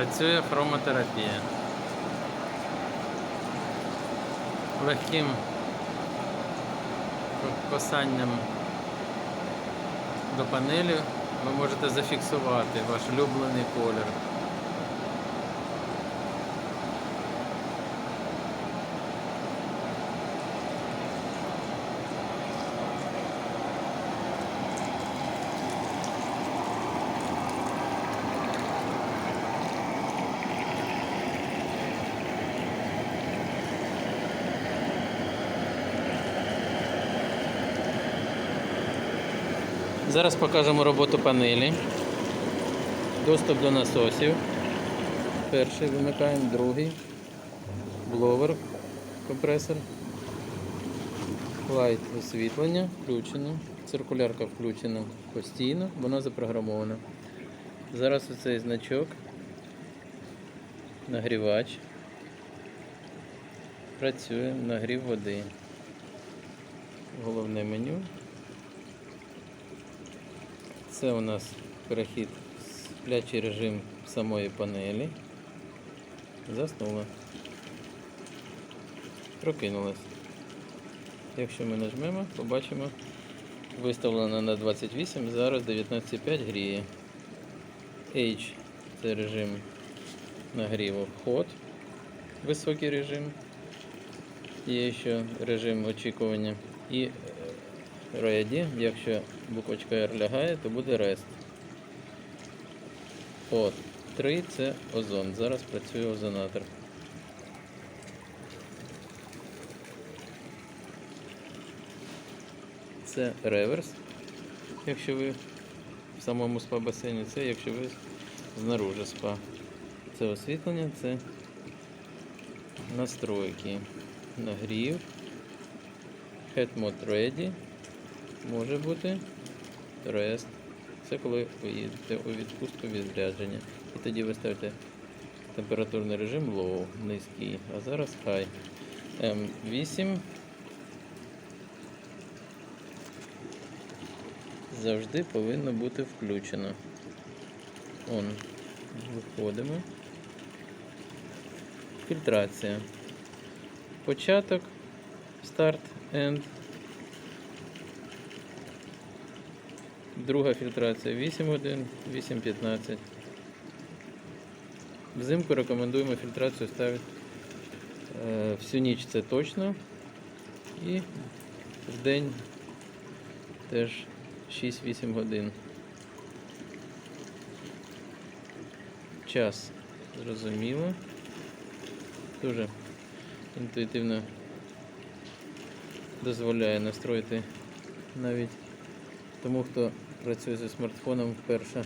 Працює хромотерапія. Легким косанням до панелі ви можете зафіксувати ваш улюблений колір. Зараз покажемо роботу панелі. Доступ до насосів. Перший вимикаємо, другий. Бловер, компресор. Лайт освітлення включено. Циркулярка включена постійно, вона запрограмована. Зараз оцей значок. Нагрівач. Працює нагрів води. Головне меню. Це у нас перехід сплячий режим самої панелі. Заснула. Прокинулась. Якщо ми нажмемо, побачимо виставлено на 28, зараз 19,5 гріє. H це режим нагріву вход, високий режим. Є ще режим очікування. І Ready, якщо буквочка R лягає, то буде REST. От, 3 це озон. Зараз працює озонатор. Це реверс, якщо ви в самому спа басейні, це якщо ви знаружи спа. Це освітлення, це настройки. Нагрів. Head mode ready. Може бути рест. Це коли ви їдете у відпустку відрядження. І тоді ви ставите температурний режим low, низький, а зараз high. М8 завжди повинно бути включено. Он. Виходимо. Фільтрація. Початок, старт, end. Друга фільтрація 8 годин, 8-15. Взимку рекомендуємо фільтрацію ставити е, всю ніч це точно. І в день теж 6-8 годин. Час зрозуміло. Дуже інтуїтивно дозволяє настроїти навіть тому, хто працює зі смартфоном вперше.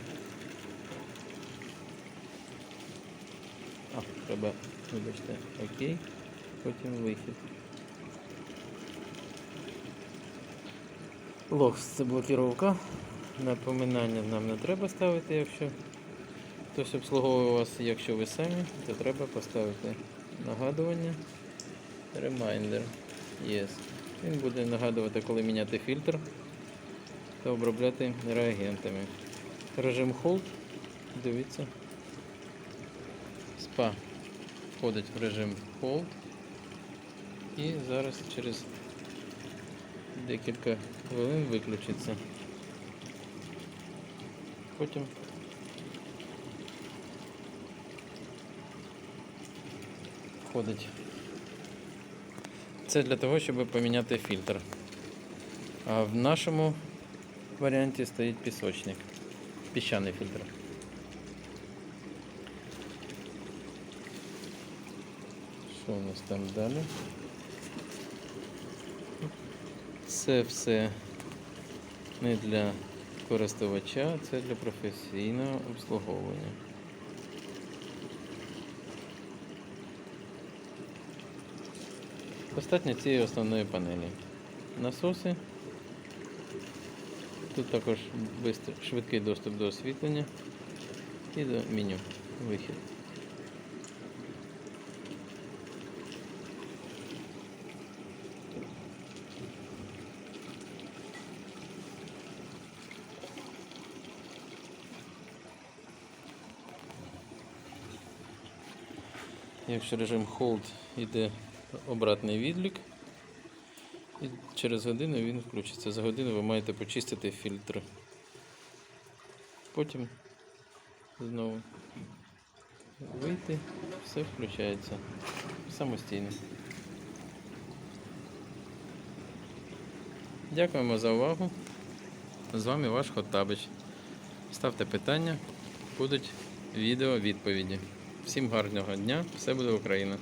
А, треба, вибачте, окей, потім вихід. Локс це блокіровка. Напоминання нам не треба ставити, якщо хтось обслуговує вас, якщо ви самі, то треба поставити нагадування. Reminder. Yes. Він буде нагадувати, коли міняти фільтр та обробляти реагентами. Режим Hold, дивіться. Спа входить в режим Hold. І зараз через декілька хвилин виключиться. Потім входить. Це для того, щоб поміняти фільтр. А в нашому варіанті стоїть пісочник. Піщаний фільтр. Що у нас там далі? Це все не для користувача, це для професійного обслуговування. Достатньо цієї основної панелі. Насоси. Тут також швидкий доступ до освітлення і до меню вихід. Якщо режим Hold йде обратний відлік, і через годину він включиться. За годину ви маєте почистити фільтр. Потім знову вийти, все включається самостійно. Дякуємо за увагу. З вами ваш Хоттабич. Ставте питання, будуть відео відповіді. Всім гарного дня, все буде Україна!